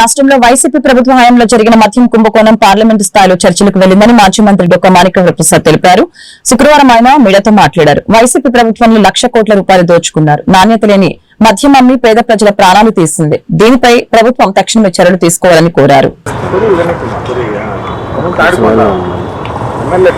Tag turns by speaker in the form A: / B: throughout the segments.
A: రాష్ట్రంలో వైసీపీ ప్రభుత్వ హయాంలో జరిగిన మద్యం కుంభకోణం పార్లమెంటు స్థాయిలో చర్చలకు వెళ్ళిందని మాజీ మంత్రి డొక్క మాణిక్య ప్రసాద్ తెలిపారు. శుక్రవారం ఆయన మీడియాతో మాట్లాడారు. వైసీపీ ప్రభుత్వంలో లక్ష కోట్ల రూపాయలు దోచుకున్నారు. నాణ్యత లేని మద్యం అమ్మి పేద ప్రజల ప్రాణాలు తీసింది. దీనిపై ప్రభుత్వం తక్షణమే చర్యలు తీసుకోవాలని కోరారు.
B: ఎమ్మెల్యే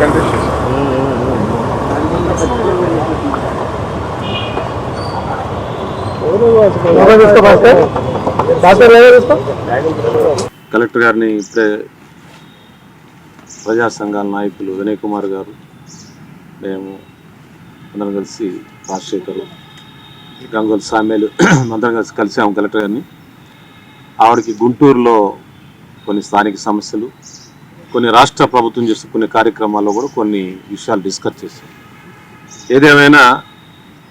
C: కలెక్టర్ గారిని ఇప్పుడే ప్రజా సంఘాల నాయకులు వినయ్ కుమార్ గారు మేము అందరం కలిసి రాజశేఖరు గంగోల్ సామ్యాలు అందరం కలిసి కలిసాము కలెక్టర్ గారిని. ఆవిడకి గుంటూరులో కొన్ని స్థానిక సమస్యలు కొన్ని రాష్ట్ర ప్రభుత్వం చేసిన కొన్ని కార్యక్రమాల్లో కూడా కొన్ని విషయాలు డిస్కస్ చేశాం. ఏదేమైనా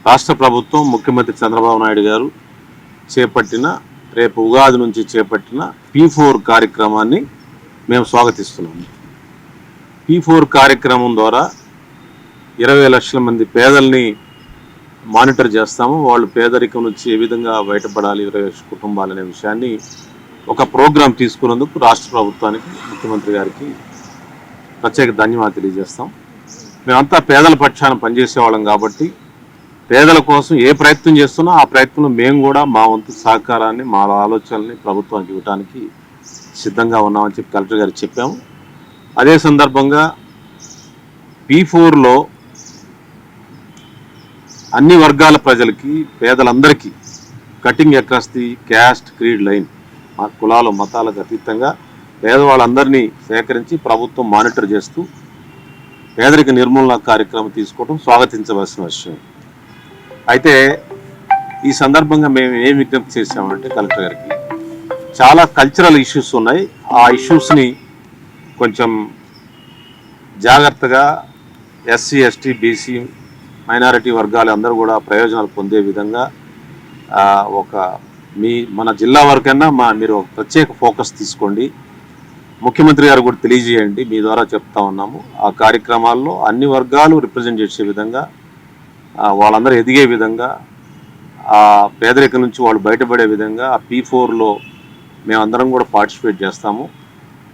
C: రాష్ట్ర ప్రభుత్వం ముఖ్యమంత్రి చంద్రబాబు నాయుడు గారు చేపట్టిన రేపు ఉగాది నుంచి చేపట్టిన పీ ఫోర్ కార్యక్రమాన్ని మేము స్వాగతిస్తున్నాము పీ ఫోర్ కార్యక్రమం ద్వారా ఇరవై లక్షల మంది పేదల్ని మానిటర్ చేస్తాము. వాళ్ళు పేదరికం నుంచి ఏ విధంగా బయటపడాలి ఇరవై లక్షల కుటుంబాలు అనే విషయాన్ని ఒక ప్రోగ్రాం తీసుకున్నందుకు రాష్ట్ర ప్రభుత్వానికి ముఖ్యమంత్రి గారికి ప్రత్యేక ధన్యవాదాలు తెలియజేస్తాం. మేమంతా పేదల పక్షాన పనిచేసే వాళ్ళం కాబట్టి పేదల కోసం ఏ ప్రయత్నం చేస్తున్నా ఆ ప్రయత్నంలో మేము కూడా మా వంతు సహకారాన్ని మా ఆలోచనల్ని ప్రభుత్వానికి ఇవ్వడానికి సిద్ధంగా ఉన్నామని చెప్పి కలెక్టర్ గారికి చెప్పాము. అదే సందర్భంగా పీ ఫోర్లో అన్ని వర్గాల ప్రజలకి పేదలందరికీ cutting across the caste creed line మా కులాలు మతాలకు అతీతంగా పేదవాళ్ళందరినీ సేకరించి ప్రభుత్వం మానిటర్ చేస్తూ పేదరిక నిర్మూలన కార్యక్రమం తీసుకోవడం స్వాగతించవలసిన విషయం. అయితే ఈ సందర్భంగా మేము ఏం విజ్ఞప్తి చేసామంటే కలెక్టర్ గారికి చాలా కల్చరల్ ఇష్యూస్ ఉన్నాయి. ఆ ఇష్యూస్ని కొంచెం జాగ్రత్తగా ఎస్సీ ఎస్టీ బీసీ మైనారిటీ వర్గాలు అందరూ కూడా ప్రయోజనాలు పొందే విధంగా ఒక మీ మన జిల్లా వరకైనా మా మీరు ఒక ప్రత్యేక ఫోకస్ తీసుకోండి. ముఖ్యమంత్రి గారు కూడా తెలియజేయండి. మీ ద్వారా చెప్తా ఉన్నాము. ఆ కార్యక్రమాల్లో అన్ని వర్గాలు రిప్రజెంట్ చేసే విధంగా వాళ్ళందరూ ఎదిగే విధంగా ఆ పేదరికం నుంచి వాళ్ళు బయటపడే విధంగా ఆ పీ ఫోర్లో మేమందరం కూడా పార్టిసిపేట్ చేస్తాము.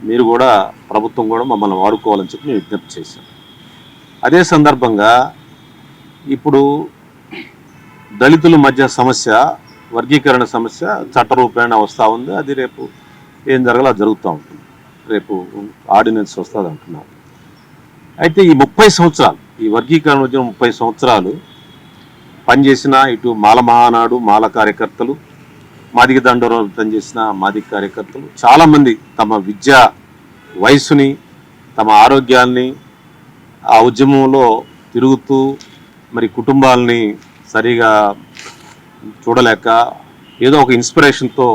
C: మీరు కూడా ప్రభుత్వం కూడా మమ్మల్ని వాడుకోవాలని చెప్పి మేము విజ్ఞప్తి చేశాం. అదే సందర్భంగా ఇప్పుడు దళితుల మధ్య సమస్య వర్గీకరణ సమస్య చట్టరూపేణ వస్తూ ఉంది. అది రేపు ఏం జరగాలో అది జరుగుతూ ఉంటుంది. రేపు ఆర్డినెన్స్ వస్తుంది అంటున్నారు. అయితే ఈ ముప్పై సంవత్సరాలు ఈ వర్గీకరణ వచ్చిన ముప్పై సంవత్సరాలు పనిచేసిన ఇటు మాల మహానాడు మాల కార్యకర్తలు మాదిగ దండోరం పనిచేసిన మాదిక కార్యకర్తలు చాలామంది తమ విద్య వయసుని తమ ఆరోగ్యాల్ని ఆ ఉద్యమంలో తిరుగుతూ మరి కుటుంబాలని సరిగా చూడలేక ఏదో ఒక ఇన్స్పిరేషన్తో